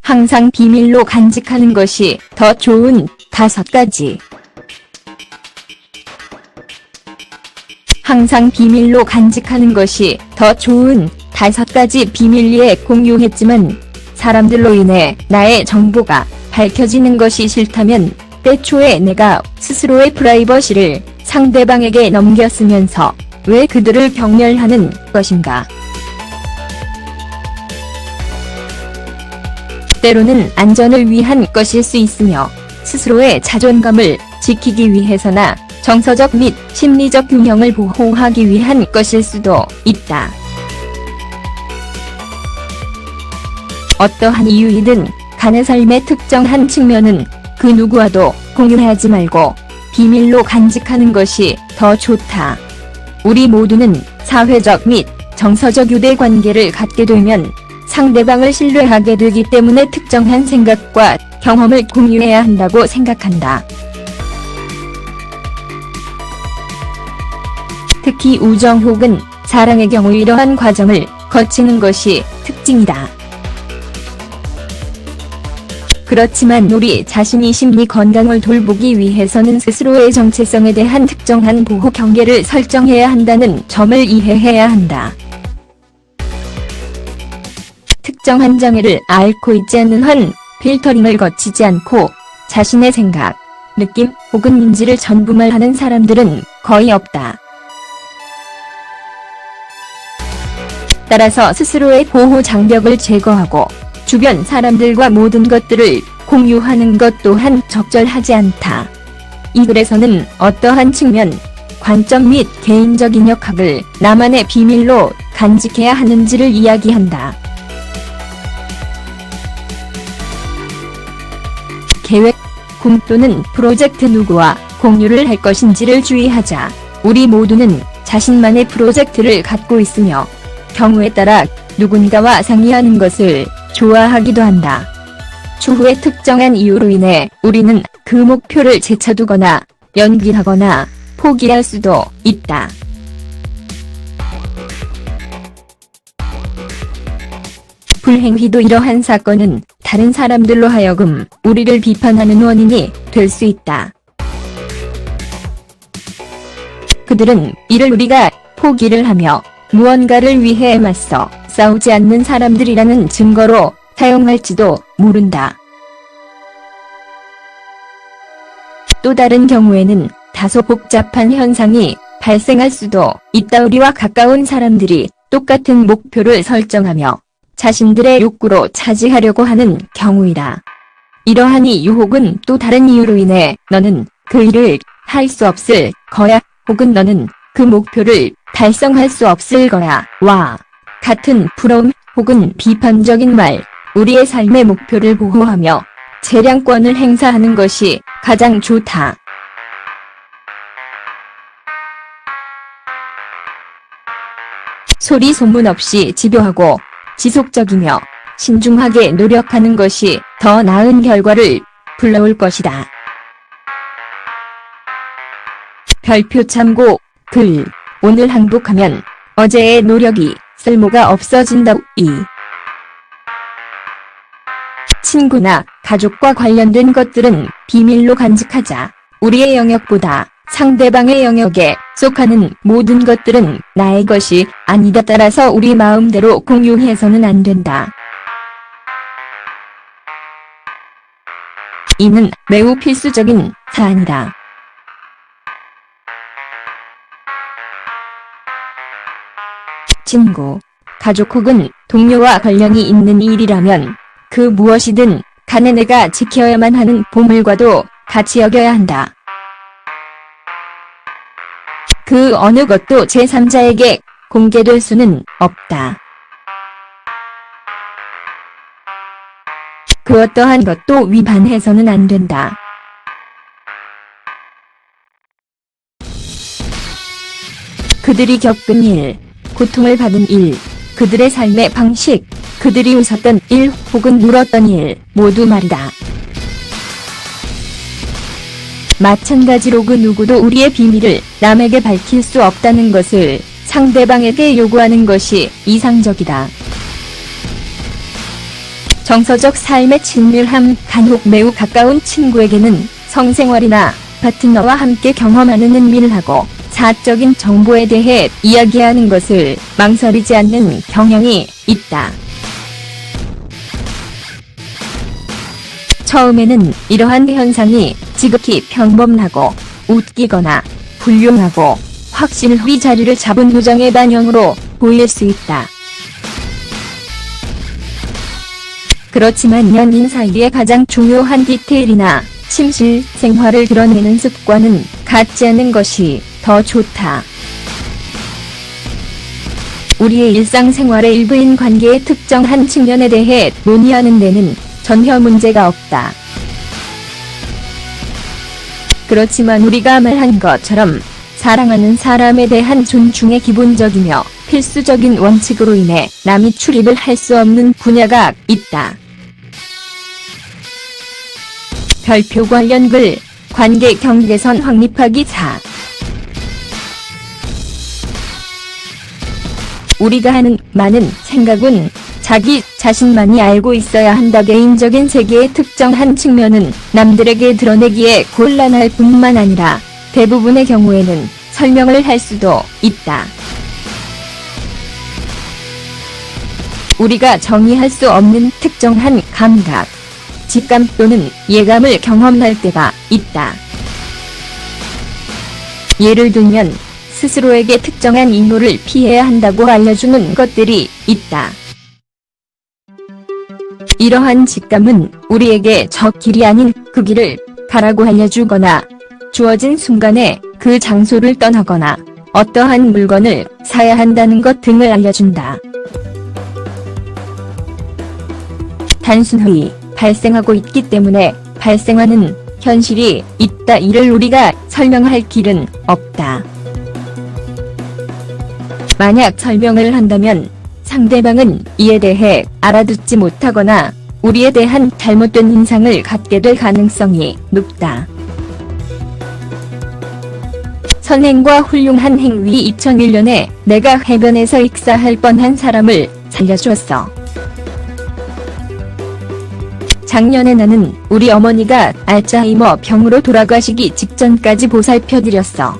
항상 비밀로 간직하는 것이 더 좋은 다섯 가지. 항상 비밀로 간직하는 것이 더 좋은 다섯 가지 비밀리에 공유했지만 사람들로 인해 나의 정보가 밝혀지는 것이 싫다면 때초에 내가 스스로의 프라이버시를 상대방에게 넘겼으면서 왜 그들을 경멸하는 것인가? 때로는 안전을 위한 것일 수 있으며 스스로의 자존감을 지키기 위해서나 정서적 및 심리적 균형을 보호하기 위한 것일 수도 있다. 어떠한 이유이든 간의 삶의 특정한 측면은 그 누구와도 공유하지 말고 비밀로 간직하는 것이 더 좋다. 우리 모두는 사회적 및 정서적 유대 관계를 갖게 되면 상대방을 신뢰하게 되기 때문에 특정한 생각과 경험을 공유해야 한다고 생각한다. 특히 우정 혹은 사랑의 경우 이러한 과정을 거치는 것이 특징이다. 그렇지만 우리 자신이 심리 건강을 돌보기 위해서는 스스로의 정체성에 대한 특정한 보호 경계를 설정해야 한다는 점을 이해해야 한다. 특정한 장애를 앓고 있지 않는 한 필터링을 거치지 않고 자신의 생각, 느낌 혹은 인지를 전부 말하는 사람들은 거의 없다. 따라서 스스로의 보호 장벽을 제거하고 주변 사람들과 모든 것들을 공유하는 것 또한 적절하지 않다. 이 글에서는 어떠한 측면, 관점 및 개인적인 역학을 나만의 비밀로 간직해야 하는지를 이야기한다. 계획, 꿈 또는 프로젝트 누구와 공유를 할 것인지를 주의하자. 우리 모두는 자신만의 프로젝트를 갖고 있으며 경우에 따라 누군가와 상의하는 것을 좋아하기도 한다. 추후에 특정한 이유로 인해 우리는 그 목표를 제쳐두거나 연기하거나 포기할 수도 있다. 불행히도 이러한 사건은 다른 사람들로 하여금 우리를 비판하는 원인이 될 수 있다. 그들은 이를 우리가 포기를 하며 무언가를 위해 맞서 싸우지 않는 사람들이라는 증거로 사용할지도 모른다. 또 다른 경우에는 다소 복잡한 현상이 발생할 수도 있다. 우리와 가까운 사람들이 똑같은 목표를 설정하며 자신들의 욕구로 차지하려고 하는 경우이다. 이러한 이 유 혹은 또 다른 이유로 인해 너는 그 일을 할 수 없을 거야 혹은 너는 그 목표를 달성할 수 없을 거야 와 같은 부러움 혹은 비판적인 말 우리의 삶의 목표를 보호하며 재량권을 행사하는 것이 가장 좋다. 소리 소문 없이 집요하고 지속적이며 신중하게 노력하는 것이 더 나은 결과를 불러올 것이다. 별표 참고 글 오늘 항복하면 어제의 노력이 쓸모가 없어진다. 이 친구나 가족과 관련된 것들은 비밀로 간직하자. 우리의 영역보다 상대방의 영역에 속하는 모든 것들은 나의 것이 아니다. 따라서 우리 마음대로 공유해서는 안 된다. 이는 매우 필수적인 사안이다. 친구, 가족 혹은 동료와 관련이 있는 일이라면 그 무엇이든 간에 내가 지켜야만 하는 보물과도 같이 여겨야 한다. 그 어느 것도 제3자에게 공개될 수는 없다. 그 어떠한 것도 위반해서는 안 된다. 그들이 겪은 일, 고통을 받은 일, 그들의 삶의 방식, 그들이 웃었던 일 혹은 울었던 일 모두 말이다. 마찬가지로 그 누구도 우리의 비밀을 남에게 밝힐 수 없다는 것을 상대방에게 요구하는 것이 이상적이다. 정서적 삶의 친밀함, 간혹 매우 가까운 친구에게는 성생활이나 파트너와 함께 경험하는 은밀하고 사적인 정보에 대해 이야기하는 것을 망설이지 않는 경향이 있다. 처음에는 이러한 현상이 지극히 평범하고 웃기거나 훌륭하고 확실히 자리를 잡은 우정의 반영으로 보일 수 있다. 그렇지만 연인 사이의 가장 중요한 디테일이나 침실 생활을 드러내는 습관은 갖지 않는 것이 더 좋다. 우리의 일상생활의 일부인 관계의 특정한 측면에 대해 논의하는 데는 전혀 문제가 없다. 그렇지만 우리가 말한 것처럼 사랑하는 사람에 대한 존중의 기본적이며 필수적인 원칙으로 인해 남이 출입을 할 수 없는 분야가 있다. 별표 관련 글, 관계 경계선 확립하기 4. 우리가 하는 많은 생각은 자기 자신만이 알고 있어야 한다. 개인적인 세계의 특정한 측면은 남들에게 드러내기에 곤란할 뿐만 아니라 대부분의 경우에는 설명을 할 수도 있다. 우리가 정의할 수 없는 특정한 감각, 직감 또는 예감을 경험할 때가 있다. 예를 들면 스스로에게 특정한 인물을 피해야 한다고 알려주는 것들이 있다. 이러한 직감은 우리에게 저 길이 아닌 그 길을 가라고 알려주거나 주어진 순간에 그 장소를 떠나거나 어떠한 물건을 사야 한다는 것 등을 알려준다. 단순히 발생하고 있기 때문에 발생하는 현실이 있다 이를 우리가 설명할 길은 없다. 만약 설명을 한다면 상대방은 이에 대해 알아듣지 못하거나 우리에 대한 잘못된 인상을 갖게 될 가능성이 높다. 선행과 훌륭한 행위 2001년에 내가 해변에서 익사할 뻔한 사람을 살려주었어. 작년에 나는 우리 어머니가 알츠하이머 병으로 돌아가시기 직전까지 보살펴드렸어.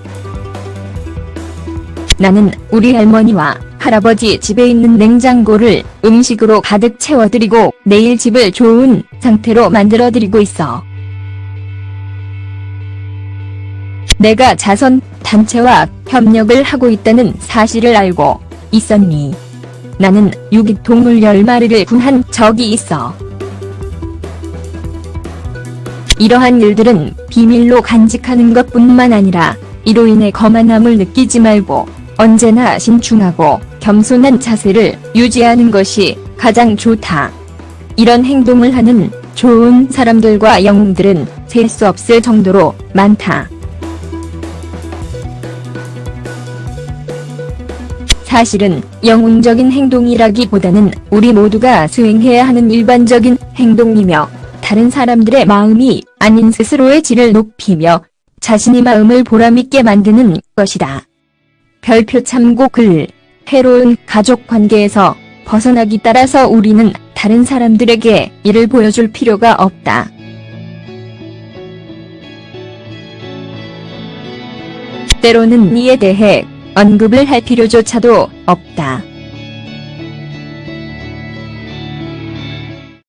나는 우리 할머니와 할아버지 집에 있는 냉장고를 음식으로 가득 채워드리고 내일 집을 좋은 상태로 만들어드리고 있어. 내가 자선 단체와 협력을 하고 있다는 사실을 알고 있었니? 나는 유기동물 10마리를 구한 적이 있어. 이러한 일들은 비밀로 간직하는 것 뿐만 아니라 이로 인해 거만함을 느끼지 말고 언제나 신중하고 겸손한 자세를 유지하는 것이 가장 좋다. 이런 행동을 하는 좋은 사람들과 영웅들은 셀 수 없을 정도로 많다. 사실은 영웅적인 행동이라기보다는 우리 모두가 수행해야 하는 일반적인 행동이며 다른 사람들의 마음이 아닌 스스로의 질을 높이며 자신의 마음을 보람있게 만드는 것이다. 별표 참고 글 해로운 가족 관계에서 벗어나기 따라서 우리는 다른 사람들에게 이를 보여줄 필요가 없다. 때로는 이에 대해 언급을 할 필요조차도 없다.